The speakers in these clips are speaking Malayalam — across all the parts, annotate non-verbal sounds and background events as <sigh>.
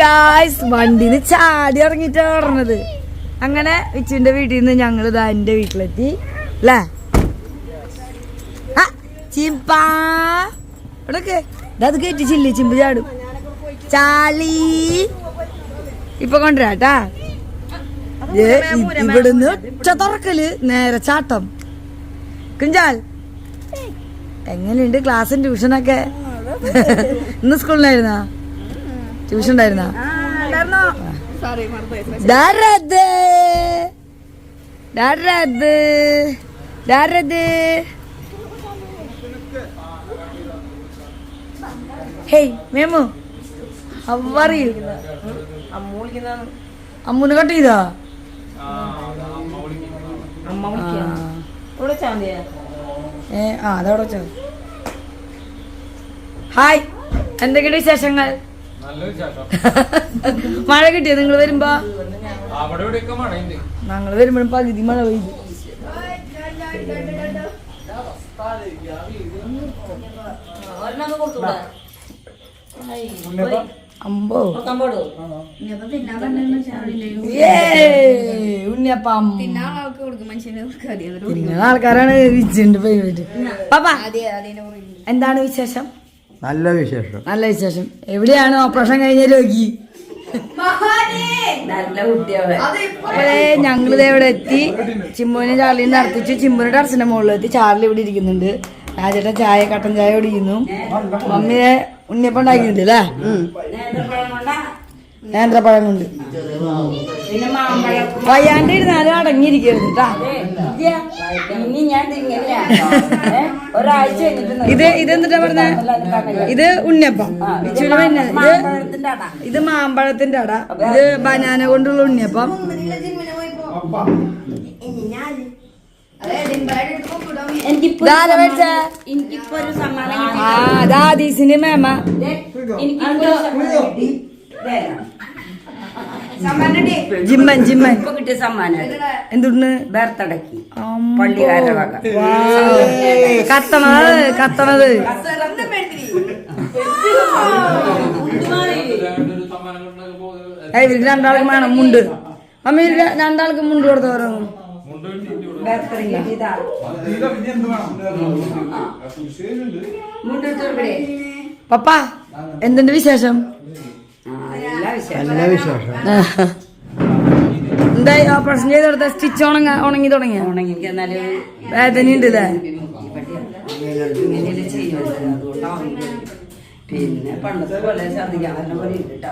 ഗായ്സ് വണ്ടിന് ചാടി ഇറങ്ങിട്ടാ പറഞ്ഞത് അങ്ങനെ വിച്ചുവിന്റെ വീട്ടിൽ നിന്ന് ഞങ്ങൾ ഇതാ എന്റെ വീട്ടിലെത്തി. അല്ലേ ചിമ്പാ. ഇവിടൊക്കെ. അത് ചില്ലി ചിമ്പ് ചാടും. ചാളി ഇപ്പൊ കൊണ്ടുവരാട്ടാ ഇവിടുന്ന് ഒറ്റ തുറക്കൽ നേരെ ചാട്ടം. കുഞ്ചാൽ എങ്ങനെയുണ്ട് ക്ലാസ്സും ട്യൂഷനൊക്കെ? ഇന്ന് സ്കൂളിലായിരുന്നാ? ട്യൂഷൻ ഉണ്ടായിരുന്നാ? ഡാരത് ഡാരത് ഡാരത് ഹേയ് മേമു. അവറിയു അമ്മൂന് കട്ട് ചെയ്താ? ഏ ആ അതവിടെ വെച്ചോ. ഹായ് എന്തൊക്കെയുണ്ട് വിശേഷങ്ങൾ? നല്ല വിശേഷം. <laughs> മഴ കിട്ടിയോ നിങ്ങൾ വരുമ്പോ? ഞങ്ങൾ വരുമ്പോഴും പകുതി മഴ പെയ്തു. അമ്പോ ഏയ്, ഉണ്ണിയപ്പം പിന്നെ ആൾക്കാരാണ് വിച്ചുണ്ട് ഫേവറേറ്റ് പാപ്പ എന്താണ് വിശേഷം? നല്ല വിശേഷം. നല്ല വിശേഷം. എവിടെയാണ് ഓപ്പറേഷൻ കഴിഞ്ഞ രോഗി? ഞങ്ങൾ ഞങ്ങളിത് ഇവിടെ എത്തി? ചിമ്മുവിനെ ചാർലിനെ നടത്തിച്ചു. ചിമ്മുവിന്റെ ടെറസിന്റെ മുകളിലെത്തി ചാർലി ഇവിടെ ഇരിക്കുന്നുണ്ട്. രാജേട്ടൻ ചായ കട്ടൻ ചായ കുടിക്കുന്നു. മമ്മിയെ ഉണ്ണിയപ്പം ഉണ്ടാക്കുന്നുണ്ട് അല്ലേ നേന്ത്രപ്പഴം കൊണ്ട് വയ്യാണ്ട് ഇരുന്നാലും അടങ്ങിയിരിക്കരുത് ഇത് ഇത് എന്നിട്ടാ പറഞ്ഞ? ഇത് ഉണ്ണിയപ്പം. ഇച്ചിരി ഇത് ഇത് മാമ്പഴത്തിന്റെ അട. ഇത് ബനാന കൊണ്ടുള്ള ഉണ്ണിയപ്പം? എനിക്കിപ്പോ ഒരു സമ്മാനം മേമ. ജിമ്മൻ ജിമ്മൻ. ഇപ്പൊ കിട്ടിയ സമ്മാനം. എന്തുണ്ട്? ബേർത്തടക്കി പള്ളിക്കാരുടെ വക. കത്തണത് കത്തണത്. ഇവർക്ക് രണ്ടാൾക്കും വേണം മുണ്ട്. അമ്മ ഇവർക്ക് രണ്ടാൾക്ക് മുണ്ട് പറഞ്ഞു പപ്പ എന്തുണ്ട് വിശേഷം? എല്ലാ വിശേഷം. നല്ല വിശേഷം. എന്തായി? ഓപ്പറേഷൻ ചെയ്ത് കൊടുത്ത സ്റ്റിച്ച് ഉണങ്ങ ഉണങ്ങി തുടങ്ങി ഉണങ്ങി എന്നാലും വേദനയുണ്ട് ഇല്ലേ? പിന്നെ പണ്ടത്തെ പോലെ ഛർദിക്കാൻ പറഞ്ഞ പോലെ ഉണ്ട്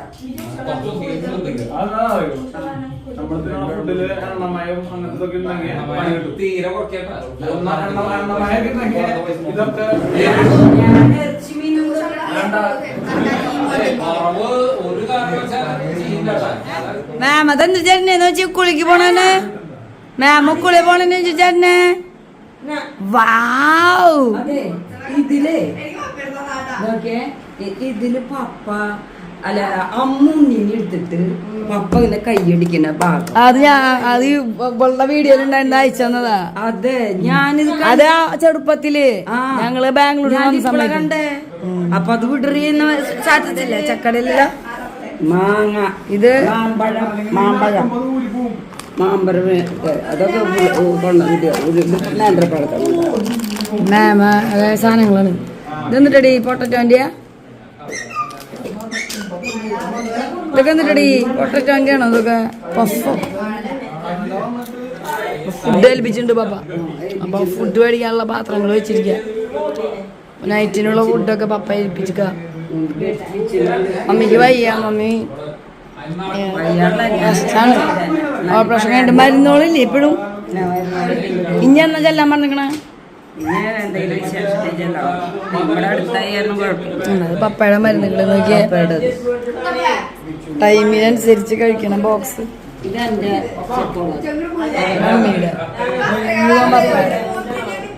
മാം അതെന്ത് ചേട്ടനെന്ന് വെച്ച് കുളിക്ക് പോണേ മാമ കുളി പോണെന്ന് വെച്ച് ചേട്ടനെ വാവ്. ഇതിലേ. നോക്കിയേ. ഇതിൽ പപ്പ അല്ല അമ്മുണ്ണിനെ എടുത്തിട്ട് പപ്പ ഇങ്ങനെ കൈയടിക്കുന്ന ഭാഗം. അത് ഞാൻ അത് ഇവളുടെ വീഡിയോയിൽ ഉണ്ടായിരുന്ന അയച്ചു അതെ ഞാനിത് അത് ആ ചെറുപ്പത്തിൽ ഞങ്ങൾ ബാംഗ്ലൂരിൽ കണ്ടേ. അപ്പൊ അത് വിടറിയെന്ന് ചാറ്റത്തില്ല ചക്കടയില്ല മാങ്ങ. ഇത് മാമ്പഴം. മാമ്പഴം. മാമ്പഴം അതൊക്കെ സാധനങ്ങളാണ്. ഇതെന്നിട്ടടി പൊട്ടറ്റോന്റെയാ ഇതൊക്കെ എന്നിട്ടടി പൊട്ടറ്റോന്റെ ആണോ ഇതൊക്കെ? പഫോ ഫുഡ് ഏൽപ്പിച്ചിട്ടുണ്ട് പാപ്പ. അപ്പൊ ഫുഡ് മേടിക്കാനുള്ള പാത്രങ്ങൾ വെച്ചിരിക്കുക നൈറ്റിനുള്ള ഫുഡൊക്കെ പപ്പ ഏൽപ്പിച്ചിക്ക. മമ്മിക്ക് വയ്യ മമ്മി. റെസ്റ്റാണ് ഓപ്പറേഷൻ കഴിഞ്ഞിട്ട് മരുന്നോളില്ലേ ഇപ്പോഴും? ഇനി എന്നാ ചെല്ലാൻ പറഞ്ഞിക്കണേ പിന്നെ എന്തെങ്കിലും വിശേഷം ചെല്ലാം നമ്മുടെ അടുത്തായിരുന്നു കുഴപ്പമില്ല. അത് പപ്പയുടെ മരുന്നുകൾ നോക്കിയേ. ടൈമിനനുസരിച്ച് കഴിക്കണം ബോക്സ് ഇതെന്റെ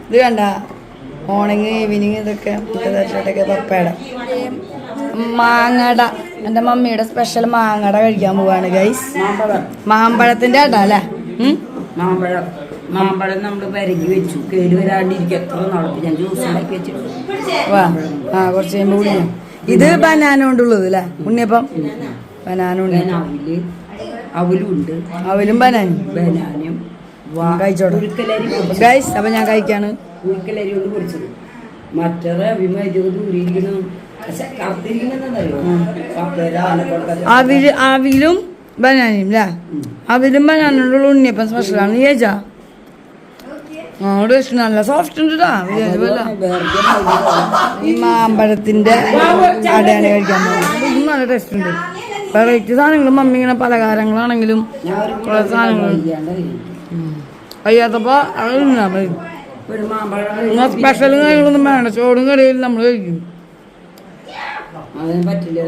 ഇത് കണ്ട? മോർണിംഗ് ഈവനിങ് ഇതൊക്കെ ഇതൊക്കെ പപ്പയുടെ. മാങ്ങട. എന്റെ മമ്മിയുടെ സ്പെഷ്യൽ മാങ്ങട കഴിക്കാൻ പോവാണ് ഗൈസ് മാമ്പഴം. മാമ്പഴത്തിന്റെ അട അല്ലേ? മാമ്പഴം. മാമ്പഴം നമ്മൾ വരകി വെച്ചു. കേട് വരാണ്ടിരിക്കും. എത്ര നാളെ ഞാൻ ജ്യൂസ് ഉണ്ടാക്കി വെച്ചിട്ടുണ്ട്. വാ. ആ കുറച്ച് കഴിയുമ്പോൾ കുടിക്കാം ഇത് ബനാന കൊണ്ടുള്ളത് അല്ലേ? ഉണ്ണിയപ്പം ബനാന. ഉണ്ട്. ഞാൻ അവിൽ അവലുണ്ട് അവലും ബനാനും. ബനാനും കഴിച്ചോട്ടെ. ഗൈസ് അപ്പൊ ഞാൻ കഴിക്കാണ്. ഉരുക്കലരി കൊണ്ട് പൊടിച്ചത്. മറ്റേത് അഭിമാനിച്ചത് ആനക്കൊടുക്ക അവിൽ അവിലും ബനാനയും അല്ലേ? അവിലും ബനാനുള്ള ഉണ്ണിയപ്പം സ്പെഷ്യലാണ് നീ നല്ല സോഫ്റ്റ് ഉണ്ട്. ഈ മാമ്പഴത്തിന്റെ അടയാണ് കഴിക്കാൻ പോകുന്നത് നല്ല ടേസ്റ്റ് ഉണ്ട്. വെറൈറ്റി സാധനങ്ങളും മമ്മി ഇങ്ങനെ പലഹാരങ്ങളാണെങ്കിലും കുറെ സാധനങ്ങളും കഴിയാത്തപ്പോ അത് സ്പെഷ്യലും കാര്യങ്ങളൊന്നും വേണ്ട. ചോറും കറിയും നമ്മൾ കഴിക്കും. പറ്റില്ല.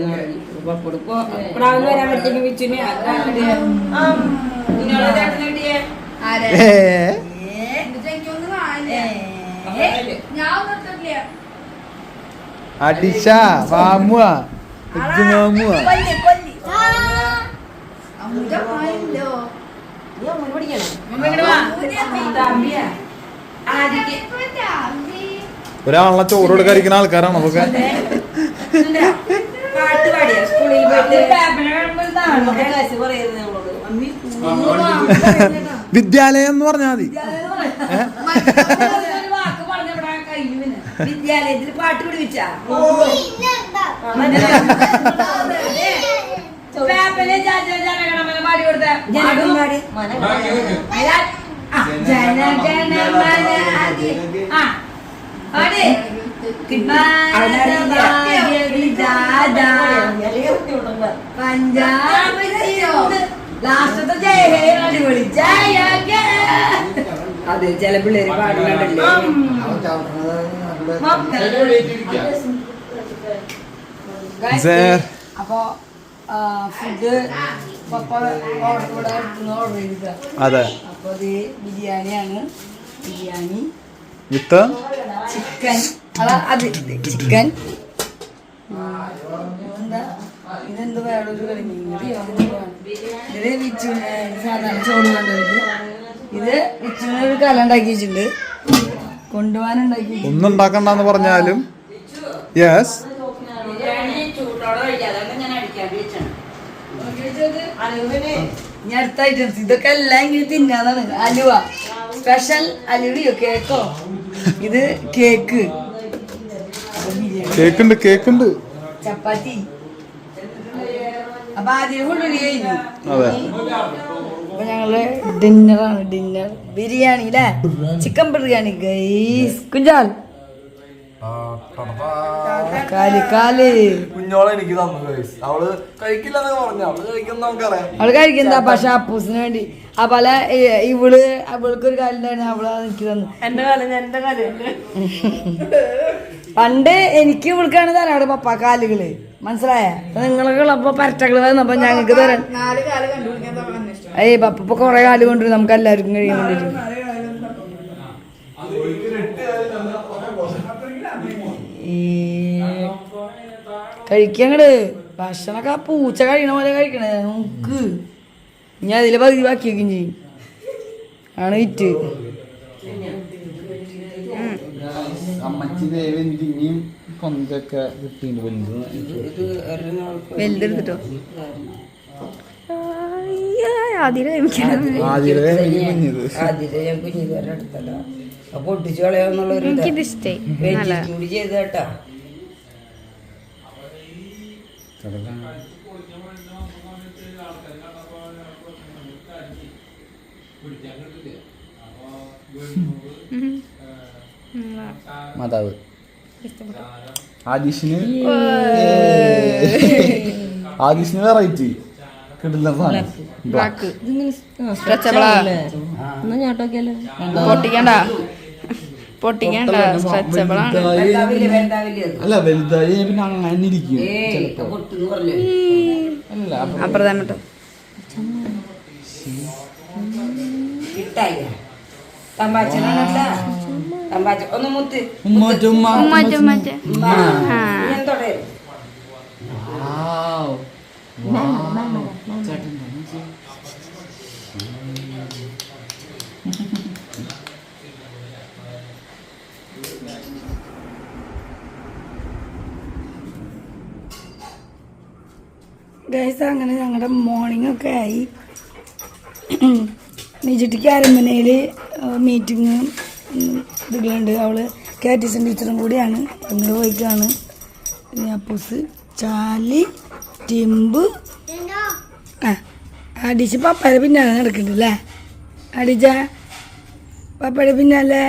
വരാൻ അടിച്ച വാമുക വാമുക ഒരാളെ ചോറ് കൊടുക്കാതിരിക്കുന്ന ആൾക്കാരാണ് നമുക്ക് പാട്ട് പാടിയ? സ്കൂളിൽ വിദ്യാലയം എന്ന് പറഞ്ഞാൽ മതി. വിദ്യാലയത്തിൽ പാട്ട് പിടിപ്പിച്ച? പാടി ലാസ്റ്റത്തെ ജയ അടിപൊളി. ജയ അത് ചില പിള്ളേര് പാടുന്നുണ്ടല്ലേ? അപ്പോ ഫുഡ് പപ്പ ഓർഡർ അടുത്തുനിന്ന് ഓർഡർ ചെയ്തിട്ടാ. അതെ. അപ്പൊ ഇത് ബിരിയാണിയാണ്. ബിരിയാണി. വിത്ത്? ചിക്കൻ. അതാ അത് ചിക്കൻ. എന്താ? ഇതെന്ത് വേറൊരു മീൻകറിയോ ഇത് വിച്ചുവിന് സാധാരണ ചോറ് ഇത് വിച്ചുവിന് ഒരു കല ഉണ്ടാക്കി വെച്ചിട്ടുണ്ട്. കൊണ്ടുപോകാനുണ്ടാക്കി ഒന്നും ഉണ്ടാക്കണ്ടെന്ന് പറഞ്ഞാലും യെസ്. ഞാൻ അടുത്ത ഐറ്റംസ് ഇതൊക്കെ എല്ലാം ഇങ്ങനെ തിന്നാന്നാണ്. അലുവ. സ്പെഷ്യൽ അലുവയോ കേക്കോ? ഇത് കേക്ക്. കേക്കുണ്ട് കേക്കുണ്ട്. ചപ്പാത്തി അപ്പൊ ആദ്യം ഫുള്ളി കഴിഞ്ഞു അതെ. അപ്പൊ ഞങ്ങൾ ഡിന്നറാണ് ഡിന്നർ ബിരിയാണി അല്ലേ ചിക്കൻ ബിരിയാണി ഗൈസ് കുഞ്ചാൽ. കുഞ്ഞോളെ എനിക്ക് തന്നു. അവൾ കഴിക്കില്ലെന്ന് പറഞ്ഞു. അവൾ കഴിക്കുന്ന നമുക്കറിയാം. അവൾ കഴിക്കുന്നതാ പക്ഷെ അപ്പൂസിന് വേണ്ടി. ആ പല ഇ- ഇവൾ അവൾക്ക് ഒരു കാലം തന്നെ അവൾ എനിക്ക് തന്നു. എന്റെ കാലം എന്റെ കാലം <laughs> പണ്ട് എനിക്ക് ഇവൾക്കാണ് തരാം അവിടെ പപ്പാ കാലുകൾ. മനസ്സിലായ? നിങ്ങളൊക്കെ ഉള്ളപ്പോ പരട്ടകൾ വന്നപ്പോ ഞങ്ങൾക്ക് തരാം ഏയ് പപ്പ ഇപ്പൊ കൊറേ കാൽ കൊണ്ടുവരും നമുക്ക് എല്ലാവർക്കും കഴിയാൻ കഴിക്കങ്ങട്. ഭക്ഷണൊക്കെ ആ പൂച്ച കഴിയണ പോലെ കഴിക്കണേ നോക്ക് ഇനി അതിൽ പകുതി ബാക്കി വെക്കും ചെയ്യും. ആണ് വിറ്റ് അമ്മച്ചി ദേവിയും കൊന്തൊക്കെ കിട്ടിയിട്ടുണ്ട് വലുത് വലുതെടുത്തിട്ടോ ആദ്യത്തെ കുഞ്ഞത്? ആദ്യത്തെ ഞാൻ കുഞ്ഞിക്കാരുടെ അടുത്തല്ല അപ്പൊ പൊട്ടിച്ചു കളയാന്നുള്ളൊരു കൂടി ചെയ്ത കേട്ടാ മാതാവ്. ആദിഷിന് ആദിഷിന് വെറൈറ്റി. കിട്ടുന്ന സാധനം. ബ്ലാക്ക്. പൊട്ടിക്കണ്ട. പൊട്ടിക്കണ്ട സ്ട്രെച്ചബിൾ ആണ്. അല്ല വലുതായി പിന്നെ അങ്ങനെ ഇരിക്കും ഏയ് ചിലപ്പോ. പൊട്ടുന്ന് പറഞ്ഞു അല്ല അപ്പൊ അപ്പുറത്താൻ കേട്ടോ കിട്ടായില്ല തമ്പാച്ചനാണ് കേട്ടാ തമ്പാച്ച ഒന്ന് മുത്ത് ഉമ്മാറ്റ ഉമ്മ ഞാൻ തൊടേ Wow. Wow. ചേട്ടൻ ഗൈസ് അങ്ങനെ ഞങ്ങളുടെ മോർണിംഗ് ഒക്കെ ആയി. നിജിട്ടിക്ക് അരമനയിൽ മീറ്റിംഗ് ഇതുകളുണ്ട്. ടി സി ടീച്ചറും കൂടിയാണ്. അങ്ങോട്ട് പോയിക്കാണ്. പിന്നെ അപ്പൂസ് ചാലി ടിമ്പ്. ആ അടിച്ച് പപ്പയുടെ പിന്നാലെ നടക്കുന്നുണ്ട് അല്ലേ അടിച്ച പപ്പയുടെ പിന്നാലെ.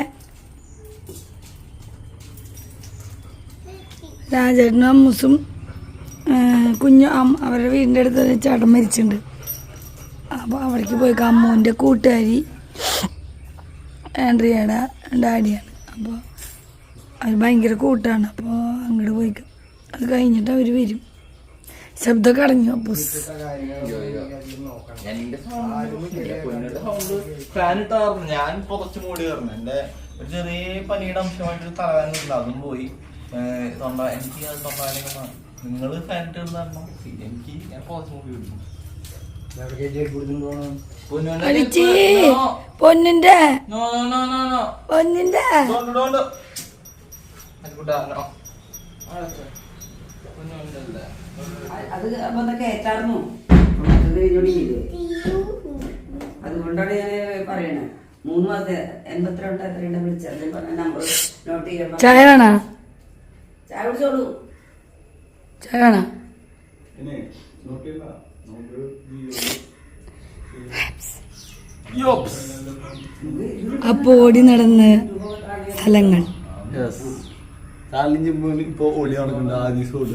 രാജേട്ടനും അമ്മൂസും കുഞ്ഞു അവരുടെ വീടിന്റെ അടുത്ത് ചേട്ടൻ മരിച്ചിട്ടുണ്ട്. അപ്പോൾ അവിടേക്ക് പോയി അമ്മൂന്റെ കൂട്ടുകാരി ആൻഡ്രിയയുടെ ഡാഡിയാണ്. അപ്പോൾ അവർ ഭയങ്കര കൂട്ടാണ്. അപ്പോൾ അങ്ങോട്ട് പോയി. അത് കഴിഞ്ഞിട്ട് അവർ വരും. ശബ്ദമൊക്കെ കടഞ്ഞു ഇട്ടായിരുന്നു ഞാൻ ഒരു ചെറിയ പനിയുടെ അംശമായിട്ട് തലവേദന അതും പോയി. തൊണ്ട എനിക്ക് തൊണ്ടാനൊക്കെ നിങ്ങൾ ഫാൻ ഇട്ടിരുന്നു എനിക്ക് ഞാൻ പുറച്ചു മൂവി അടിച്ച് പൊന്നിന്റെ. പൊന്നിന്റെ? അത് അപ്പൊ കഴിഞ്ഞോടിയില്ലേ അതുകൊണ്ടാണ് ഞാൻ പറയണേ. മൂന്ന് മാസത്തെ എൺപത്തിരണ്ട് എത്രയുണ്ട് വിളിച്ചത്. പറഞ്ഞ നമ്പർ നോട്ട് ചെയ്യാൻ ചായ വേണോ? ചായ കുടിച്ചോളൂ. അപ്പോൾ ഓടി നടന്ന് സ്ഥലങ്ങൾ.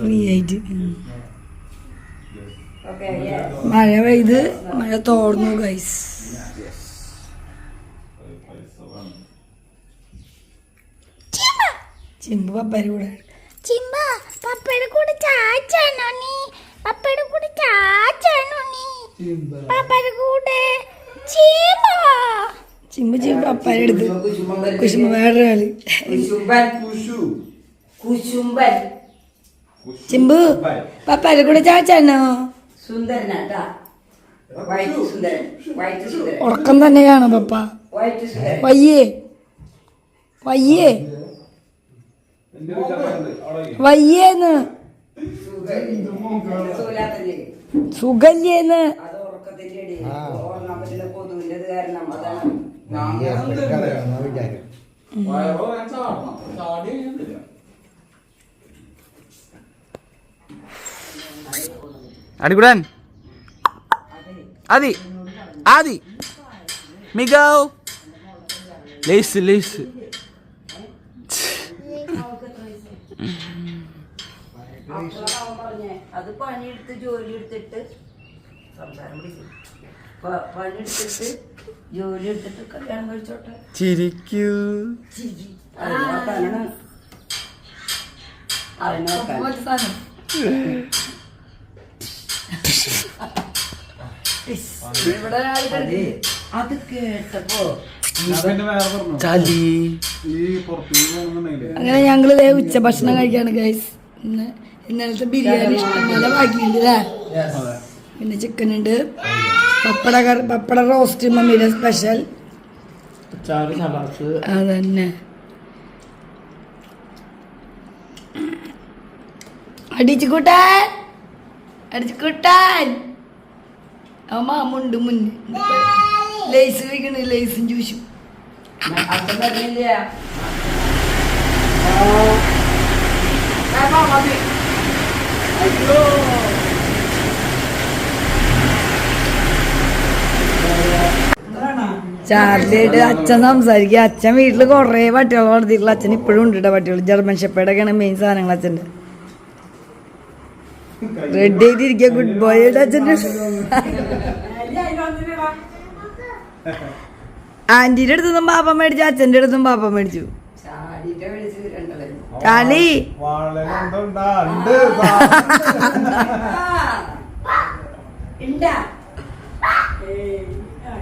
ഫ്രീ ആയിട്ട്. മഴ പെയ്ത് മഴ തോർന്നു ഗൈസ് ചിമ്പ് പപ്പരി കൂടെ. ചിമ്പ പപ്പയുടെ കൂടെ ചാച്ചാണോ നീ? പപ്പയുടെ കൂടെ ചാച്ചാണോ നീ? പപ്പയുടെ കൂടെ ചിമ്പ ചിമ്പ് ചിമ്പ് പപ്പര എടുത്ത് കുശുമ്പ വേറെ ആൾ. കുശുംബൻ കുശുംബൻ ചിമ്പ് പപ്പര കൂടെ ചാച്ചാണോ? സുന്ദരനാട്ടാ വൈറ്റ് സുന്ദരൻ വൈറ്റ് സുന്ദരൻ. ഉറക്കം തന്നെയാണ് പപ്പ. വയ്യേ. വയ്യേ. വയ്യേന്ന്. സുഖല്യേന്ന്. അടിക്കുടാൻ ആദി. ആദി. മികാവ് ലേസ് ലേസ്. അത് പണിയെടുത്ത് ജോലി എടുത്തിട്ട് സംസാരം പിടിക്കും. പ- പണിയെടുത്തിട്ട് ജോലി എടുത്തിട്ട് കല്യാണം കഴിച്ചോട്ടെ. ചിരിക്കൂ. അത് കേട്ടപ്പോ അങ്ങനെ ഞങ്ങൾ ഇതേ ഉച്ച ഭക്ഷണം കഴിക്കാണ് ഗൈസ് ഇന്ന് ഇന്നലത്തെ ബിരിയാണി ഇഷ്ടംപോലെ ബാക്കിയുണ്ട് പിന്നെ ചിക്കൻ ഉണ്ട്. പപ്പട പപ്പട റോസ്റ്റ് മമ്മിയുടെ സ്പെഷ്യൽ അതന്നെ. അടിച്ചു കൂട്ടാൻ. അടിച്ചു കൂട്ടാൻ. അമ്മ മുണ്ട് മുന്നേ ലേസ് കഴിക്കണ ലേസും ജ്യൂസും അച്ഛൻ ചാർലിയായിട്ട് അച്ഛൻ സംസാരിക്കുക. അച്ഛൻ വീട്ടിൽ കുറേ പട്ടികൾ വളർത്തിയിട്ടുള്ള അച്ഛൻ ഇപ്പോഴും ഉണ്ട് കേട്ടോ പട്ടികൾ ജർമ്മൻ ഷെപ്പേഡൊക്കെയാണ് മെയിൻ സാധനങ്ങൾ അച്ഛന്റെ. റെഡി ആയിട്ടിരിക്കുക. ഗുഡ് ബോയ് അച്ഛന്റെ. <laughs> ആന്റിയുടെ അടുത്തുനിന്നും പാപ്പ മേടിച്ചു അച്ഛന്റെ അടുത്തും പാപ്പ മേടിച്ചു. കളി.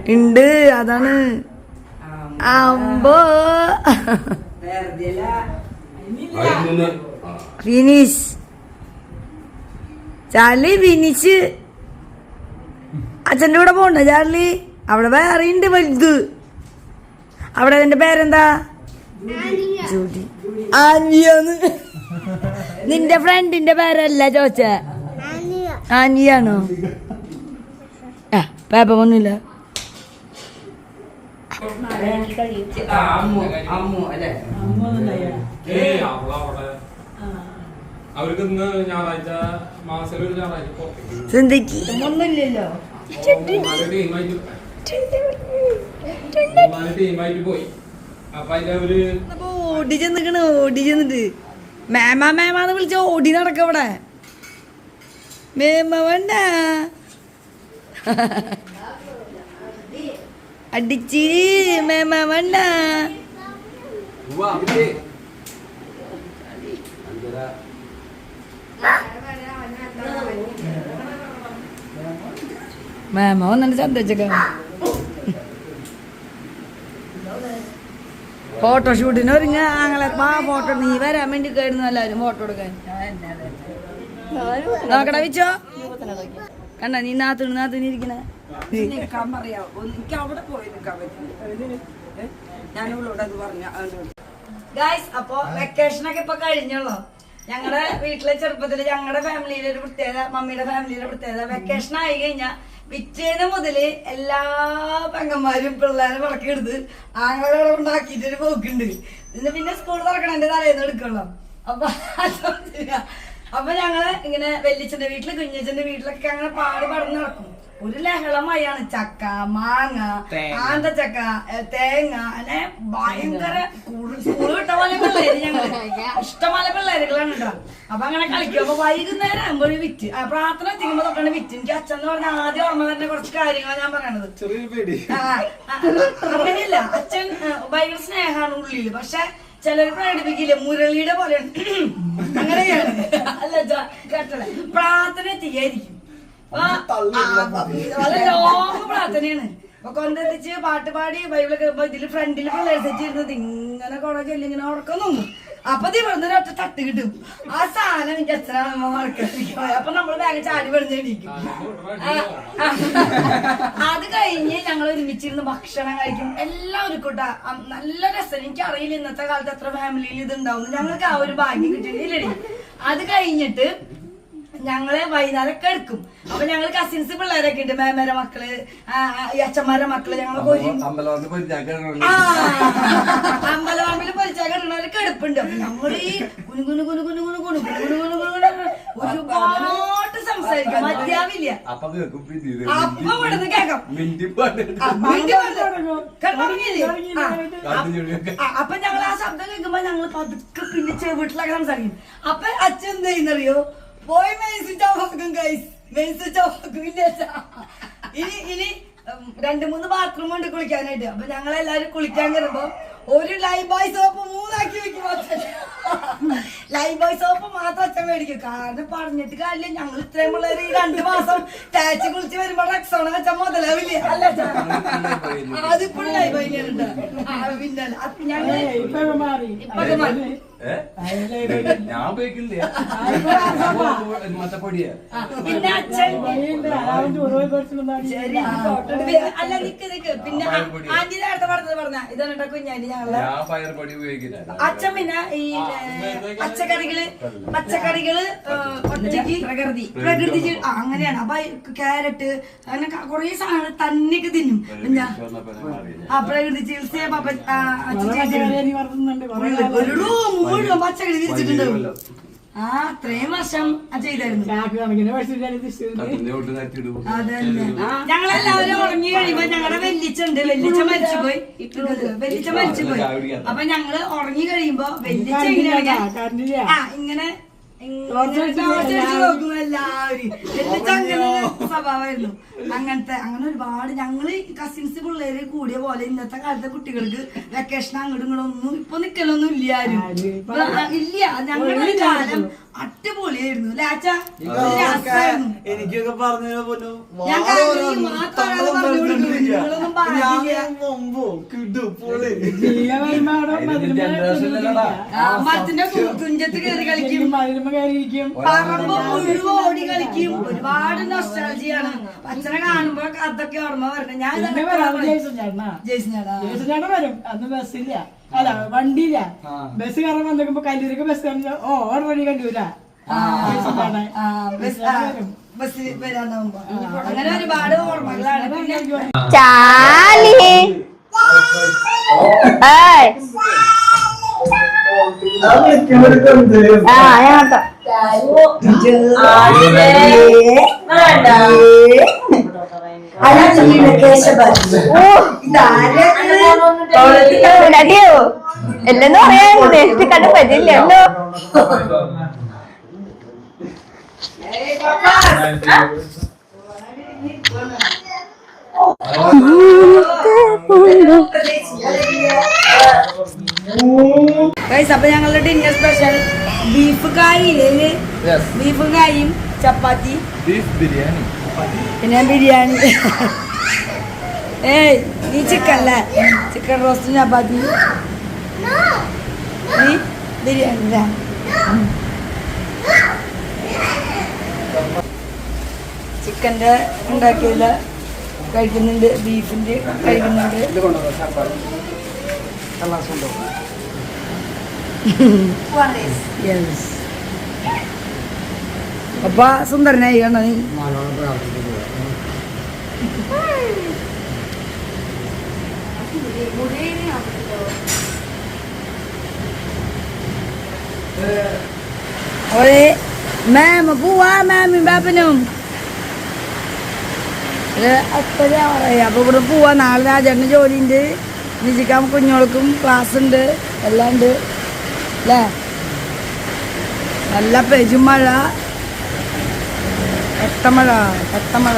ഉണ്ട് അതാണ്. അമ്പോ. ഫിനിഷ് ചാർലി ഫിനിഷ് അച്ഛന്റെ കൂടെ പോണ്ട ചാർലി. അവിടെ വേറെ ഉണ്ട് വലുത്. അവിടെ അതിന്റെ പേരെന്താ ജൂഡി ആനിയാണ് നിന്റെ ഫ്രണ്ടിന്റെ പേരല്ല ചോച്ച ആനിയാണോ ആ പേപ്പൊന്നുമില്ല അവർക്ക് ഒരു ഒന്നുമില്ലല്ലോ ഓടി ചെന്നിക്കണ് ഓടി ചെന്നിട്ട്. മേമ മേമാന്ന് വിളിച്ച ഓടി നടക്ക ഇവിടെ. മേമ വേണ്ട. അടിച്ച്. മേമ വേണ്ട. മേമ വന്നിട്ട് ചന്തച്ചക്ക ഫോട്ടോഷൂട്ടിന് ഒരുങ്ങ ആങ്ങളെ ആ ഫോട്ടോ നീ വരാൻ വേണ്ടി കയറുന്നു എല്ലാവരും ഫോട്ടോ എടുക്കാൻ. നോക്കടാ വിച്ചോ. കണ്ട നീ നാത്തിന് നാത്തിന് ഇരിക്കണ. ഗായ്സ് അപ്പൊ വെക്കേഷൻ ഒക്കെ ഇപ്പൊ കഴിഞ്ഞുള്ളൂ ഞങ്ങളുടെ വീട്ടിലെ ചെറുപ്പത്തിൽ ഞങ്ങളുടെ ഫാമിലിയിലെ ഒരു പ്രത്യേകത മമ്മിയുടെ ഫാമിലിയിലെ പ്രത്യേകത വെക്കേഷൻ ആയി കഴിഞ്ഞാ പിറ്റേന്ന് മുതൽ എല്ലാ പെങ്ങന്മാരും പിള്ളേരെ പറക്കെടുത്ത് ആങ്ങളെ ഉണ്ടാക്കിയിട്ട് ഒരു പോക്കുണ്ട്. ഇന്ന് പിന്നെ സ്കൂൾ തുറക്കണം എന്റെ തലേന്ന് എടുക്കണം അപ്പൊ. അപ്പൊ ഞങ്ങൾ ഇങ്ങനെ വെല്ലിച്ചന്റെ വീട്ടിൽ കുഞ്ഞച്ഛന്റെ വീട്ടിലൊക്കെ അങ്ങനെ പാടി പടന്ന് നടക്കും. ഒരു ലഹളമായാണ് ചക്ക മാങ്ങ ആന്തച്ചക്ക ചക്ക തേങ്ങ അങ്ങനെ ഭയങ്കര സ്കൂൾ വിട്ട പോലെ പിള്ളേര് ഞങ്ങൾ. ഇഷ്ടംപോലെ പിള്ളേരുകളാണ് കേട്ടോ. അപ്പൊ അങ്ങനെ കളിക്കും അപ്പൊ വൈകുന്നേരം ആകുമ്പോൾ വിറ്റ്. പ്രാർത്ഥന എത്തിക്കുമ്പോ തൊട്ടാണ് വിറ്റ്. എനിക്ക് അച്ഛൻ എന്ന് പറഞ്ഞാൽ ആദ്യം ഓർമ്മ തന്നെ കുറച്ച് കാര്യങ്ങളാണ് ഞാൻ പറയണത്. അങ്ങനെയല്ല. അച്ഛൻ ഭയങ്കര സ്നേഹമാണ് ഉള്ളിൽ. പക്ഷെ ചിലർ പ്രകടിപ്പിക്കില്ല മുരളിയുടെ പോലെയാണ്. അങ്ങനെയാണ്. അല്ല കേട്ടല്ലേ? പ്രാർത്ഥന എത്തിക്കായിരിക്കും വളരെ ലോങ് പ്രാർത്ഥനയാണ് അപ്പൊ കൊണ്ടെത്തിച്ച് പാട്ട് പാടി ബൈബിളൊക്കെ ഇതിൽ ഇതിൽ ഫ്രണ്ടിൽ പിള്ളേർ സെറ്റ് ഇരുന്നത് ഇങ്ങനെ കുറെ ചൊല്ലി ഇങ്ങനെ ഉറക്കം അപ്പൊ അപ്പൊ ദിവസം ഒറ്റ തട്ട് കിട്ടും. ആ സാധനം എനിക്ക് എത്ര അപ്പൊ നമ്മൾ ബാഗ് ചാടി ആ. അത് കഴിഞ്ഞ് ഞങ്ങൾ ഒരുമിച്ചിരുന്ന് ഭക്ഷണം കഴിക്കും. എല്ലാം ഒരു കൂട്ട നല്ല രസം. എനിക്ക് അറിയില്ല ഇന്നത്തെ കാലത്ത് എത്ര ഫാമിലിയിൽ ഇത് ഉണ്ടാവും ഞങ്ങൾക്ക് ആ ഒരു ഭാഗ്യം കിട്ടിയില്ലേ അത് കഴിഞ്ഞിട്ട് ഞങ്ങൾ വൈകുന്നേരമൊക്കെ എടുക്കും അപ്പൊ ഞങ്ങൾ കസിൻസ് പിള്ളേരൊക്കെ ഉണ്ട് മേമേരെ മക്കൾ അച്ഛന്മാരുടെ മക്കൾ ഞങ്ങളൊക്കെ അമ്പലവാമ്പിൽ പൊരിച്ചാൽ കിടണവർക്ക് എടുപ്പുണ്ട് നമ്മൾ ഈ കുനു കുനു കുനു കുനു കുനു കുനു കുനു കുനു കുനു ഒരുപാട് സംസാരിക്കാം മതിയാവില്ല അപ്പൊ കേൾക്കും ഇവിടുന്ന്. ആ, അപ്പൊ ഞങ്ങൾ ആ ശബ്ദം കേൾക്കുമ്പോ ഞങ്ങൾ പതുക്കെ പിന്നെ വീട്ടിലൊക്കെ സംസാരിക്കും അപ്പൊ അച്ഛൻ എന്ത് ചെയ്യുന്നറിയോ പോയി മെയിൻസ് ഓഫാക്കും ഗൈസ് മെയിൻസ് ഓഫാക്കും ഇല്ല അച്ഛാ. ഇനി ഇനി രണ്ട് മൂന്ന് ബാത്റൂം ഉണ്ട് കുളിക്കാനായിട്ട്. അപ്പൊ ഞങ്ങൾ എല്ലാരും കുളിക്കാൻ കയറുമ്പോ ഒരു ലൈഫ് ബോയ് സോപ്പ് മൂന്നാക്കി വെക്കും ലൈ ലൈഫ് ബോയ് സോപ്പ് മാത്രം അച്ഛൻ മേടിക്കും. കാരണം പറഞ്ഞിട്ട് കാര്യമില്ല. ഞങ്ങൾ ഇത്രയും പിള്ളേർ ഈ രണ്ട് മാസം ടാച്ച് കുളിച്ച് വരുമ്പോ റെക്സോണ വെച്ചാൽ മുതലാവില്ല? അല്ല? അതിപ്പോഴും ലൈഫ് തന്നെയാണ് പിന്നെ അല്ല. അത്. ഞാൻ ഉപയോഗിക്കില്ല മറ്റേ പൊടിയാ. പിന്നെ അച്ഛൻ ശരി, അല്ല നിക്ക് നിക്ക്. പിന്നെ ആ, ആന്റി നേരത്തെ പറഞ്ഞത് പറഞ്ഞ. ഇതാണ് കേട്ടോ കുഞ്ഞാന്റി ഞങ്ങളെ. ഞാൻ പയർ പൊടി ഉപയോഗിക്കില്ല അച്ഛൻ പിന്നെ ഈ ഏ, പച്ചക്കറികൾ പച്ചക്കറികൾ. ഏ, ഒറ്റയ്ക്ക് പ്രകൃതി. പ്രകൃതി ആ, അങ്ങനെയാണ്. അപ്പൊ ക്യാരറ്റ് അങ്ങനെ കുറെ സാധനങ്ങൾ തന്നെയൊക്കെ തിന്നും. പിന്നെ ആ പ്രകൃതി ചികിത്സയെ പപ്പ ആ, അച്ഛൻ മുഴുവൻ പച്ചക്കറി വിരിച്ചിട്ടുണ്ടാവും ആ അത്രയും വർഷം അത് ചെയ്തായിരുന്നു. അതന്നെ. ഞങ്ങളെല്ലാവരും ഉറങ്ങി കഴിയുമ്പോ ഞങ്ങളുടെ വെല്ലിച്ചുണ്ട് വെല്ലിച്ച മരിച്ചുപോയി. വെല്ലിച്ച മരിച്ചുപോയി. അപ്പൊ ഞങ്ങൾ ഉറങ്ങി കഴിയുമ്പോ വെല്ലിച്ച ഇങ്ങനെ സ്വഭാവമായിരുന്നു. അങ്ങനത്തെ അങ്ങനെ ഒരുപാട് ഞങ്ങൾ കസിൻസ് പിള്ളേര് കൂടിയ പോലെ ഇന്നത്തെ കാലത്തെ കുട്ടികൾക്ക് വെക്കേഷൻ അങ്ങോട്ടും ഇങ്ങോട്ടും ഒന്നും ഇപ്പൊ നിക്കലൊന്നും ഇല്ല ആരും. ഇല്ല ഞങ്ങളുടെ കാലം അടിപൊളിയായിരുന്നു എനിക്കൊക്കെ പറഞ്ഞു പോലും ഞാൻ കാര്യം മാത്രമാണ് പറഞ്ഞു കൊടുക്കുന്നത്. നിങ്ങളൊന്നും പറഞ്ഞില്ല. ആ, മരത്തിന്റെ തു- തുഞ്ചത്ത് കയറി കളിക്കും. പറമ്പ് മുഴുവൻ ഓടി കളിക്കും. ഒരുപാട് നൊസ്റ്റാൾജിയാണ് അച്ഛനെ കാണുമ്പോ അതൊക്കെ ഓർമ്മ വരണം. ഞാൻ ഇതൊക്കെ ജയിച്ചേട്ടാ ചേട്ടൻ വരും. അന്ന് ബസ്സില്ല അല്ല വണ്ടിയില്ല ബസ് കയറാൻ വന്നിരിക്കുമ്പോ കല്ലൂരിക്ക് ബസ് കയറി ഓ ഓർഡർ വഴി കണ്ടൂല അങ്ങനെ ഒരുപാട് ഓർമ്മകളാണ്. ചാലി. ആ ഞാൻ ഉണ്ടാക്കിയോ എല്ലെന്ന് പറയാൻ നേരിട്ട് കണ്ട് പറ്റില്ലല്ലോ അപ്പൊ ഞങ്ങളുടെ ഡിന്നർ സ്പെഷ്യൽ ബീഫ് കായി ബീഫ് കായും ചപ്പാത്തി. ബീഫ് ബിരിയാണി. പിന്നെ ബിരിയാണി. ഏയ് നീ ചിക്കൻ അല്ലേ? ചിക്കൻ റോസ്റ്റും ചപ്പാത്തി. നീ ബിരിയാണി അല്ലേ? ചിക്കന്റെ ഉണ്ടാക്കിയത് കഴിക്കുന്നുണ്ട് ബീഫിന്റെ കഴിക്കുന്നുണ്ട്. യെസ് അപ്പൊ സുന്ദരനായി കണ്ടോ നീ? ഒരേ മാം പോവാ മാമും ബാപ്പനും. അത്രയാ പറയാ. അപ്പൊ ഇവിടെ പോവാ. നാളെ രാജേട്ടന് ജോലിയുണ്ട്. നിജിക്കാൻ കുഞ്ഞോൾക്കും ക്ലാസ് ഉണ്ട്. എല്ലാം ഉണ്ട്. അല്ലേ? നല്ല പെരുമഴ എട്ടമഴ കട്ടമഴ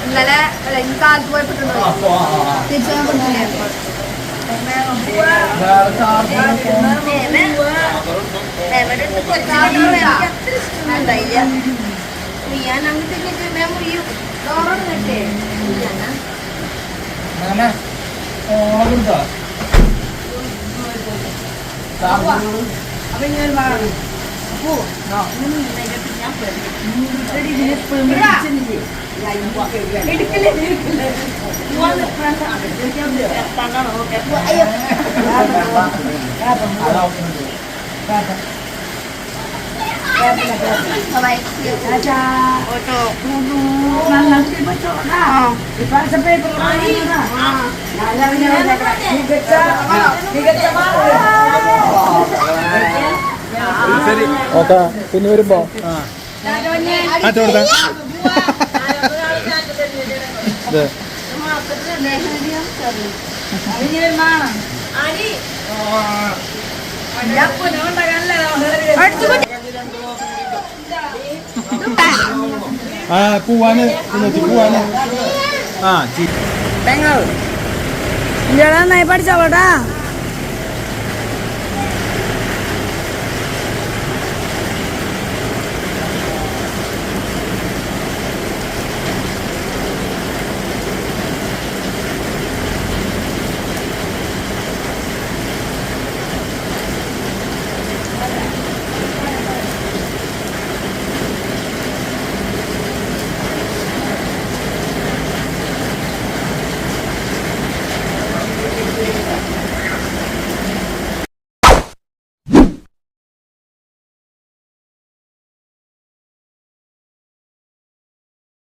ഇന്നലെ അല്ല ഇന്ന് കാലത്ത് പോയപ്പോട്ടുണ്ടോ തിരിച്ചു ഞാൻ പറ്റില്ലേ ഞാൻ അങ്ങോട്ടേക്ക് മുറിയും ഡോറൊന്നും കിട്ടേ അപ്പൊ ഇപ്രാവശ്യ പേപ്പർ മികച്ച മികച്ച മാർക്ക് ശരി. ഓക്കെ പിന്നെ വരുമ്പോ. ആ. വേണം <laughs> ആ പോവാന് പോവാന് ആ നന്നായി പഠിച്ചോട്ടാ